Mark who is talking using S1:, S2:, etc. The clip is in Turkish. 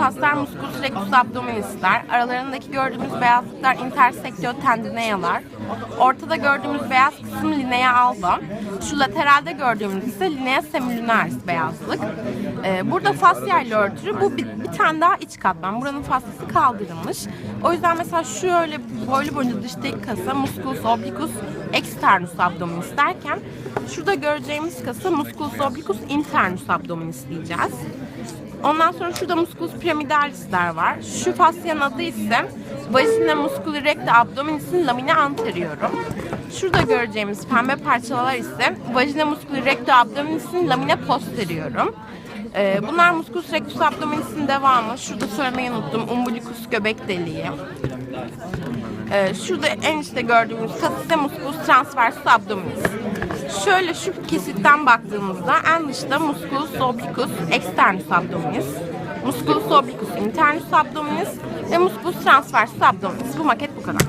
S1: kaslar musculus rectus abdominisler. Aralarındaki gördüğümüz beyazlıklar intersectio tendinealar. Ortada gördüğümüz beyaz kısım linea alba. Şu lateralde gördüğümüz ise linea semilunaris beyazlık. Ee, burada fascia ile örtülü. Bu bir, bir tane daha iç katman. Buranın fasciası kaldırılmış. O yüzden mesela şöyle boylu boyunca dıştaki kasa musculus obliquus externus abdominis derken şurada göreceğimiz kasa musculus obliquus internus abdominis diyeceğiz. Ondan sonra şurada musculus piramidalisler var. Şu fasyanın adı ise vagina musculi recta abdominis'in lamina anteriorum. Şurada göreceğimiz pembe parçalar ise vagina musculi recta abdominis'in lamina posteriorum. Ee, bunlar musculus rectus abdominis'in devamı. Şurada söylemeyi unuttum. Umbilicus göbek deliği. Ee, şurada en üstte gördüğümüz kas ise musculus transversus abdominis. Şöyle şu kesitten baktığımızda en dışta musculus obliquus externus abdominis, musculus obliquus internus abdominis ve musculus transversus abdominis. Bu maket bu kadar.